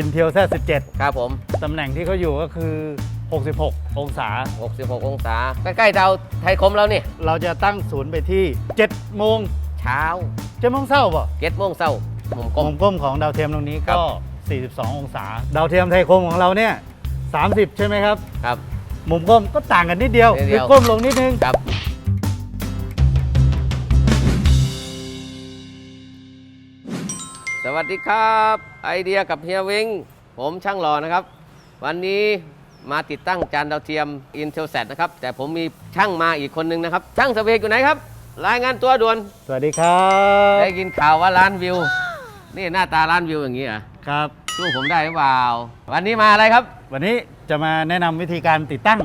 Intel Z17 ครับผม ตำแหน่งที่เขาอยู่ก็คือ 66 องศา 66 องศา ใกล้ๆดาวไทยคมแล้วนี่ เราจะตั้งศูนย์ไปที่7โมงเช้า7โมงเช้าป่ะเจ็ดโมงเช้ามุมกลมมุมก้มของดาวเทียมตรงนี้ครัก็บ42 องศา ดาวเทียมไทยคมของเราเนี่ย 30 ใช่ไหมครับ ครับ มุมก้มก็ต่างกันนิดเดียวนิดเดีคือยวก้มลงนิดนึงครับ วัสดีครับไอเดียกับเฮียเวงผมช่างหล่อนะครับ วันนี้มาติดตั้งจานดาวเทียม Intel Set นะครับ แต่ผมมีช่างมาอีกคนนึงนะครับ ช่างสเวกอยู่ไหนครับ รายงานตัวด่วน สวัสดีครับได้ยินข่าวว่าล้านวิว นี่หน้าตาล้านวิวอย่างนี้เหรอะครับ สู้ผมได้หรือเปล่า วันนี้มาอะไรครับ วันนี้จะมาแนะนำวิธีการติดตั้ง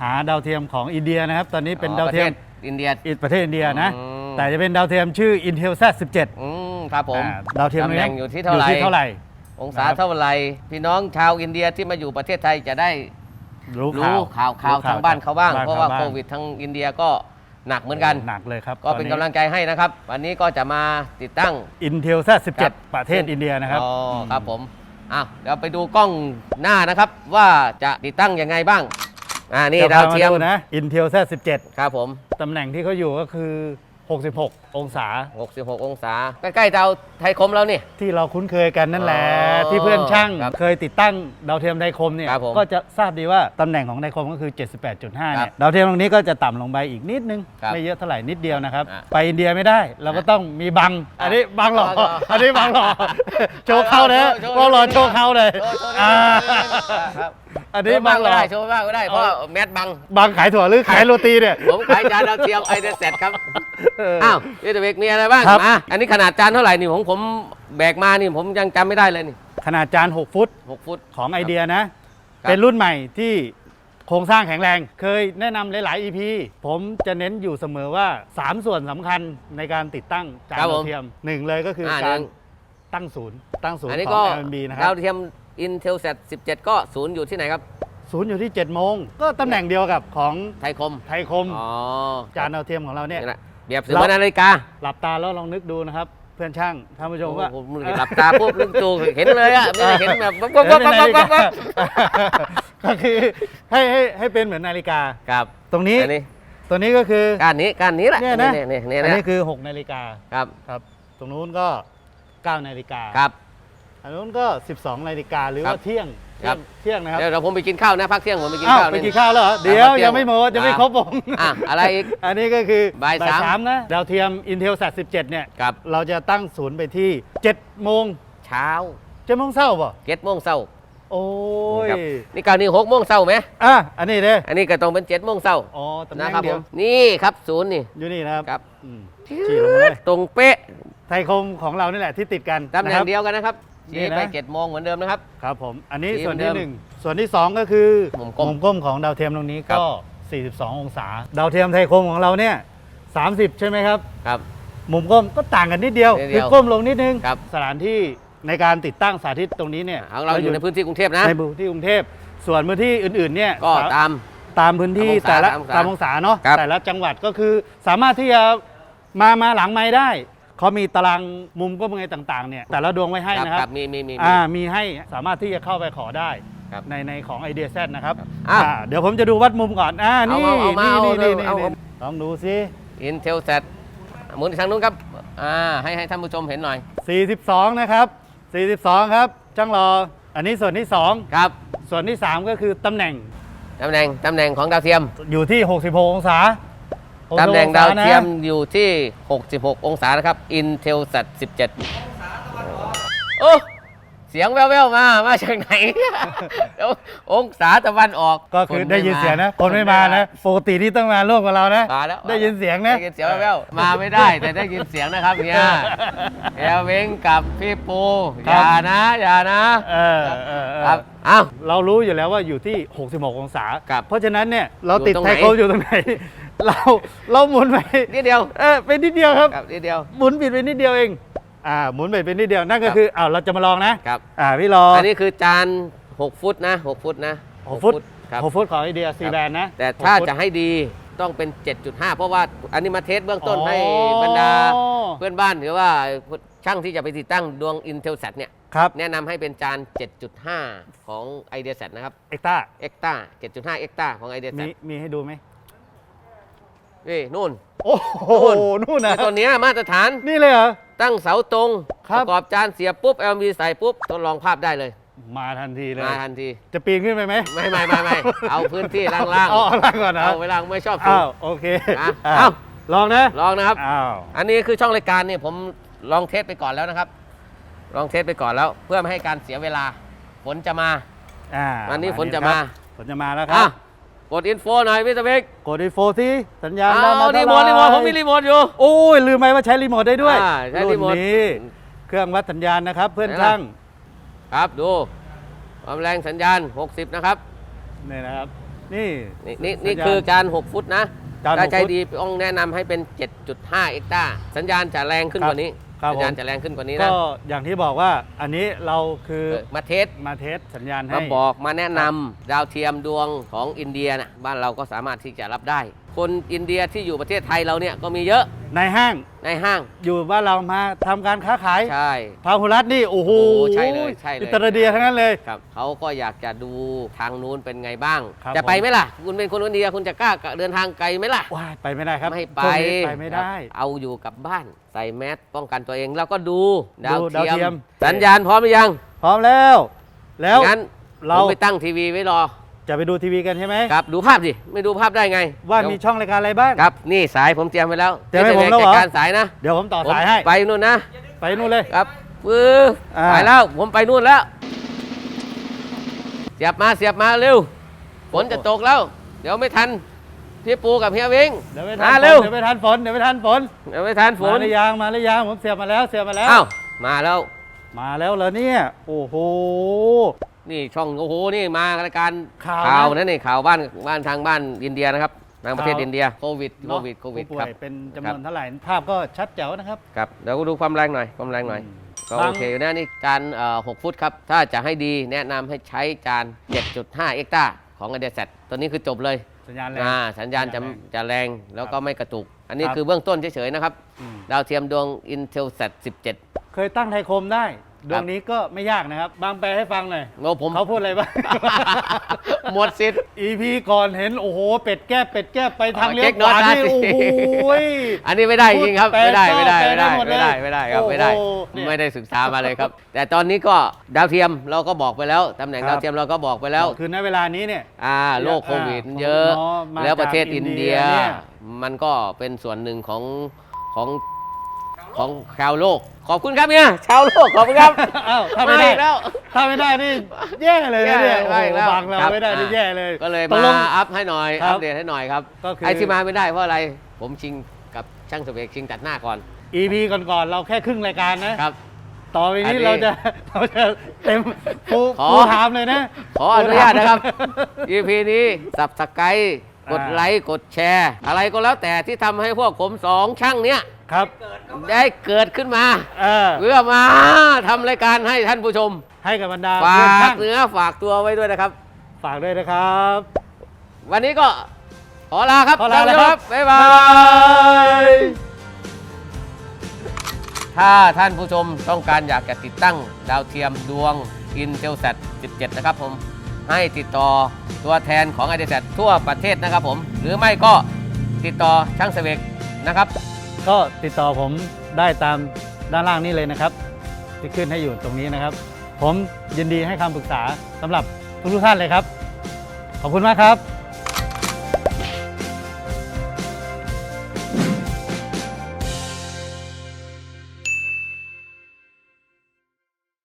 หาดาวเทียมของอินเดียนะครับ ตอนนี้เป็นอ๋อดาวเทียมประศอินเดียอิประเทศอินเดียนะ อืม แต่จะเป็นดาวเทียมชื่อ Intel Z17 อืม ครับผมอ่าดาวเทียมตำแหน่งนี้อยู่ที่เท่าไหร่ อยู่ที่เท่าไหร่ องศานะครับเท่าไหรพี่น้องชาวอินเดียที่มาอยู่ประเทศไทยจะได้รู้รู้ข่าวข่าวทางบ้านเขาบ้างบ้เพราะว่าขโควิดทางอินเดียก็หนักเหมือนกัน หนักเลยครับก็เป็นกำลังใจให้นะครับ วันนี้ก็จะมาติดตั้ง อินเทลครั Z17 บประเทศอินเดียนะครับอ๋ออมครับผมอ้าวเดี๋ยวไปดูกล้องหน้านะครับ ว่าจะติดตั้งยังไงบ้างอ่านี่จะดาวพเทียมดูนะ Intel Z17 ครับผม ตำแหน่งที่เขาอยู่ก็คือ 66 องศา 66 องศา ใกล้ๆดาวไทยคมแล้วนี่ ที่เราคุ้นเคยกันนั่นแหละ อ๋อที่เพื่อนช่างครับเคยติดตั้งดาวเทียมไทยคมเนี่ยครับผมก็จะทราบดีว่าตำแหน่งของไทยคมก็คือ 78.5ครัเนี่บยดาวเทียมตรงนี้ก็จะต่ำลงไปอีกนิดนึง ครับไม่เยอะเท่าไหร่นิดเดียวนะครับ อะไปอินเดียไม่ได้เราก็ต้องมีบัง อันนี้บังหล่อบังหล่ออันนี้บังหล่อโชว์เข้านะโชว์บังหล่อโชว์เข้าเลยโชว์โชว์อ่าครับ อันนี้โชว์บับ้างงหก็ล่อได้โชว์บ้างก็ได้เพราะว่าแมสบังบังขายถั่วหรือขายโรตีเนี่ย ผมขายจานดาวเทียมไอเดเซ็ตครับ เอออ้าวเอเดเวกมีอะไรบ้างครับ มาอันนี้ขนาดจานเท่าไหร่นี่ของผมแบกมานี่ผมยังจำไม่ได้เลยนี่ขนาดจาน 6 ฟุตหกฟุต ของไอเดียนะ ครับ เป็นรุ่นใหม่ที่โครงสร้างแข็งแรง เคยแนะนำหลาย ๆ EP ผมจะเน้นอยู่เสมอว่า 3 ส่วนสำคัญในการติดตั้งจานครับผมดาวเทียมหนึ่งเลยก็คืออ่าการหนึ่งตั้งศูนย์ตั้งศูนอันย์นี้ขก็อง LNB นะคดารัวบเทียม Intel Set 17 ก็ศูนย์อยู่ที่ไหนครับ ศูนย์อยู่ที่7โมงก็ตำแหน่งเดียวกับของไทยคม ไทยคม อ๋อจานดาวเทียมของเราเนี่ย นี่แหละเปรียบเสมือนนาฬิกาหลับตาแล้วลองนึกดูนะครับ เพื่อนช่างท่านผู้ชมว่าโอ้โหหลับตาปุ๊บลึกจูเห็นเลยอะไม่ได้เห็นแบบวับวับวับวับวับวับก็คือให้ให้ให้เป็นเหมือนนาฬิกา ครับตรงนี้อันนี้ตัวนี้ก็คือ การนี้การนี้แหละเนี่ยนะ นี่นี่นี่อันนะนี้คือ 6 นาฬิกาครับครับ ตรงนู้นก็ 9 นาฬิกาครับ อันนู้นก็ 12นาฬิกาหรือครัว่าบเที่ยงครับ เที่ยงนะครับเดี๋ยวเราผมไปกินข้าวนะพักเที่ยงผมไปกินอ้าวข้าวไปนี่กินข้าวแล้วเหรอเดี๋ยวพักเที่ยงยังไม่หมดจะไม่อ่าครบวงอะอะไรอีก อันนี้ก็คือบ่ายสาม นะดาวเทียม Intel Z17 เนี่ย ครับเราจะตั้งศูนย์ไปที่7โมงเช้า7โมงเช้าป่ะเจ็ดโมงเช้าโอ้ยครับนี่การนี้หกโมงเช้าไหมอะอันนี้เด้ออันนี้ก็ต้องเป็นเจ็ดโมงเช้าอ๋อตำแหนะน่งครับเดีผยวมนี่ครับศูนย์นี่ อยู่นี่นะครับครับ อืมชี้ลงมาเลยตรงเป๊ะไทยคมของเรานี่แหละที่ติดกันตำแหน่ะคงรับเดียวกันนะครับนี่ ชี้นะไปเจ็ดโมงเหมือนเดิมนะครับ ครับผม อันนี้ชี้ส่วนเหมือนที่เดิมหนึ่งส่วนที่สองก็คือมุมกลมก้มของดาวเทียมตรงนี้ครัก็บ42 องศา ดาวเทียมไทยคมของเราเนี่ย 30 ใช่ไหมครับ ครับ มุมก้มก็ต่างกันนิดเดียวนิดเดีคืยวอก้มลงนิดนึงครับสถานที่ในการติดตั้งสาธิตตรงนี้เนี่ยของเราอยู่ในพื้นที่กรุงเทพนะ ในพื้นที่กรุงเทพ ส่วนพื้นที่อื่นๆเนี่ยก็สาตามตามพื้นที่ตามองศาแต่ละตามองศาตามองศาเนาะครับแต่ละจังหวัดก็คือสามารถที่จะมามาหลังไม้ได้ เขามีตารางมุมก็ไงต่างๆเนี่ยแต่ละดวงไว้ให้ครับนะคครัรับบมีมีมีมี อ่ามีให้สามารถที่จะเข้าไปขอได้ครับในในของไอเดียแซนะครับอะอ่าเดี๋ยวผมจะดูวัดมุมก่อนอ่านี่เอาเอามานี่เอานี่เอานี่เอา นี่ลองดูซิ Intel Set หมุนทางนู้นครับอ่าให้ให้ท่านผู้ชมเห็นหน่อย42 นะครับ 42 ครับ จังรอ อันนี้ส่วนที่ ครับ2 ส่วนที่ 3 ก็คือตำแหน่งตำแหน่งตำแหน่งของดาวเทียมอยู่ที่ 66 องศา66 ตำแหน่งองศดาวเทียมนะอยู่ที่ 66 องศานะครับ Intel Set 17 โอ้เสียงแว่วๆมา มาจากไหนเดี๋ยวองศาตะวันออก ก็คือฝได้ยินเสียงนะ คนไม่มานะปกติที่ต้องมาร่วมกับเรานะมาแล้วได้ยินเสียงนะ ได้ยินเสียงแว่วๆมาไม่ได้แต่ได้ยินเสียงนะครับเฮียเฮียเว้งกับพี่ปูอครับย่านะอย่านะเออเออเออครับเอ้าเรารู้อยู่แล้วว่าอยู่ที่ 66 องศาครับเพราะฉะนั้นเนี่ยเราติดอยู่ตรงไทไหนยโคมอยู่ตรงไหน เราเราหมุนไปนิดเดียวเออเป็นนิดเดียวครับครับนิดเดียว หมุนบิดไปนิดเดียวเองอ่าหมุนบิดไปนิดเดียวนั่นก็คืออ้าวเราจะมาลองนะครับอ่าพี่รออันนี้คือจาน 6 ฟุตนะ 6 ฟุตนะหกฟุตครับหกฟุตของไอเดียซีครับแบนนะแต่ถ้าหกฟุตจะให้ดีต้องเป็น 7.5 เพราะว่าอันนี้มาเทสเบื้องต้นอ๋อให้บรรดา เพื่อนบ้านหรือว่าช่างที่จะไปติดตั้งดวง Intel Set เนี่ยครับแนะนำให้เป็นจาน 7.5 ของไอเดียแซนะครับเอ็กต้าเอ็กต้า7.5เอ็กต้าของไอเดียแซมีมีให้ดูไหม นี่นู่น โอ้โหนู่นนะไอ้ตัวเนี้ยมาตรฐานนี่เลยเหรอ ตั้งเสาตรงครัปบระกอบจานเสียบปุ๊บ LMV ใส่ปุ๊บทดลองภาพได้เลยมาทันทีเลย มาทันที จะปีนขึ้นไปไหมไม่ไม่ไม่ไม่เอาพื้นที่ล่างเอาเอาล่างก่อนๆนะเอาเวลาไม่ชอบสูอ้าง วโอเคอะอะเอ้าลองนะลองนะครับ อ้าวอันนี้คือช่องรายการเนี่ยผมลองเทสไปก่อนแล้วนะครับ ลองเทสไปก่อนแล้ว เพื่อไม่ให้การเสียเวลา ฝนจะมา อ่าวันนี้ฝนจะคมารับฝนจะมาแล้วครัอะบ กดอินโฟหน่อยพี่สเปกกดอีโฟที่สัญญาณเอาด้านหน้ารีโมทรีโมทผมมีรีโมทอยู่โอ้ยลืมไปว่าใช้รีโมทได้ด้วยอ่าใช้รีโมท นนี้เครื่องวัดสัญญาณนะครับ เพื่อนไหนล่ะ ช่างครับดูความแรงสัญญาณ 60 นะครับนี่นะครับ นี่นี่นี่นี่สัญญาณ คือจาน 6 ฟุตนะจานถ้า6ใจฟุต ดีต้องแนะนำให้เป็น 7.5 เอ็กต้าสัญญาณจะแรงขึ้นครับกว่านี้ ครับสัญญาณผม จะแรงขึ้นกว่านี้ก็นะอย่างที่บอกว่าอันนี้เราคือเออมาเทสมาเทสสัญญาณให้ มาบอกมาแนะนำดาวเทียมดวงของอินเดียนะบ้านเราก็สามารถที่จะรับได้ คนอินเดียที่อยู่ประเทศไทยเราเนี่ยก็มีเยอะในห้างในห้างอยู่บ้านเรามาทำการค้าขายใช่ พาหุรัตน์นี่โอ้โหโอ้ใช่เลยใช่เลย อิตาเดียทั้งนั้นเลย ครับเขาก็อยากจะดูทางนู้นเป็นไงบ้าง ครับจะไปผม ไหมล่ะ คุณเป็นคนอินเดียคุณจะกล้าเดินทางไกลไหมล่ะ ว้ายไปไม่ได้ครับไม่ไปช่วงนี้ไปไม่ได้ ครับเอาอยู่กับบ้าน ใส่แมสป้องกันตัวเองแล้วก็ดูดาวดูดาวเทียเทียมมสัญญาณพร้อมหรือยังพร้อมแล้ว แล้วงั้นเรา ผมไปตั้งทีวีไว้รอ จะไปดูทีวีกันใช่ไหมครับดูภาพสิไม่ดูภาพได้ไงว่าเดี๋ยมีช่องรายการอะไรบ้างครับ นี่สายผมเตรียมไว้แล้วเตรียมให้ผมแล้วเหรอจัดการสายนะเดี๋ยวผมต่อผมสายให้ไปนู่นนะ ไปนู่นเลยครับปื้ออ่าไปแล้วผมไปนู่นแล้ว เสียบมาเสียบมาเร็วฝนจะตกแล้ว เดี๋ยวไม่ทันพี่ปูกับเฮียวิงเดี๋ยวไม่ทัมานฝนเร็วเดี๋ยวไม่ทันฝนเดี๋ยวไม่ทันฝนเดี๋ยวไม่ทันฝมานหรือยังมาหรือยังผมเสียบมาแล้วเสียบมาแล้วอ้าวมาแล้ว มาแล้วเหรอเนี่ยโอ้โห นี่ช่องโอ้โหนี่มารายการข่าวข่าวนะนะนี่ข่าวบ้านบ้านทางบ้านอินเดียนะครับทางประเทศข่าวอินเดียโควิดโคเนาะวิดโควิดผู้ป่ครัวบ ยเป็นจำครันบวนเท่าไหร่ภาพก็ชัดแจ๋วนะครับ ครับเดี๋ยวดูความแรงหน่อยความแรงหน่อยก็บาง โอเคอยู่นะนี่จานเอ่อ6ฟุตครับ ถ้าจะให้ดีแนะนำให้ใช้จาน 7.5 เอ็กตาของ a d เด s ตัวนี้คือจบเลยสัญญาณแรง อ่าสัญญาณจะสัญญาณแรงจะแรงแล้วก็ไม่กระตุก อันนี้ครับ คือเบื้องต้นเฉยๆนะครับ อืมดาวเทียมดวง Intelsat 17 เคยตั้งไทยโคมได้ดวงนี้ก็ไม่ยากนะครับ บางแปลให้ฟังหน่อยโง่ผม เขาพูดอะไรบ้าง หมดสิทธิ์ EP ก่อนเห็น โอ้โห เป็ดแก้เป็ดแก้ไปทางอ๋อเลี้ยวเก๊กขวาน็อตนี่ได้โอ้สิโห อันนี้ไม่ได้จริงครับพูดไม่ได้แปลไม่ได้แปลไม่ได้ได้หมดเลยไม่ได้ไม่ได้ครับไม่ได้โอ้โหเนี่ยไม่ได้ศึกษามาเลยครับ แต่ตอนนี้ก็ดาวเทียมเราก็บอกไปแล้วตำแหน่งครับดาวเทียมเราก็บอกไปแล้ว คือในเวลานี้เนี่ยอ่าโรคโควิดอ่าเยอะของน้องมาแล้วประเทศจากอิอินนเดีเดียยเนี่ยมันก็เป็นส่วนหนึ่งของของ ของชาวโลก ขอบคุณครับเนี่ยชาวโลกขอบคุณครับอ้าวถ้าไม่ได้แล้ว ถ้าไม่ได้นี่แย่เลยนะเนี่ยแย่โอ้โหแล้วบางเราครับ ไม่ได้นี่อ่าแย่เลย ก็เลยตกลมางอัพให้หน่อยครับอัปเดตให้หน่อยครับก็คือ ไอ้ที่มาไม่ได้เพราะอะไรผมชิงกับช่างสเปกชิงตัดหน้าก่อน EP ก่อนๆเราแค่ครึ่งรายการนะ ครับ ต่อไปอันนี้นี้เราจะเราจะเต็มฟูขอ ฟูถามเลยนะขออนุญาตนะครับฟูถาม EP นี้สับสไกาย กดอ่าไลค์กดแชร์ อะไรก็แล้วแต่ที่ทำให้พวกผมสองช่างเนี้ยครับ ได้เกิดขึ้นมา เออ เพื่อมาทำรายการให้ท่านผู้ชม ให้กับบรรดาฝเพื่อนาช่ากงเนื้อฝากตัวไว้ด้วยนะครับ ฝากด้วยนะครับ วันนี้ก็ขอลาครับขอลาท่นแล้วผู้ชมครับ บ๊ายบาย ถ้าท่านผู้ชมต้องการอยากจะติดตั้งดาวเทียมดวง Intelsat 17 นะครับผม ให้ติดต่อตัวแทนของ i d s a t ทั่วประเทศนะครับผม หรือไม่ก็ติดต่อช่างเสวกนะครับ ก็ติดต่อผมได้ตามด้านล่างนี้เลยนะครับ ที่ขึ้นให้อยู่ตรงนี้นะครับ ผมยินดีให้คำปรึกษาสำหรับทุกท่านเลยครับ ขอบคุณมากครับ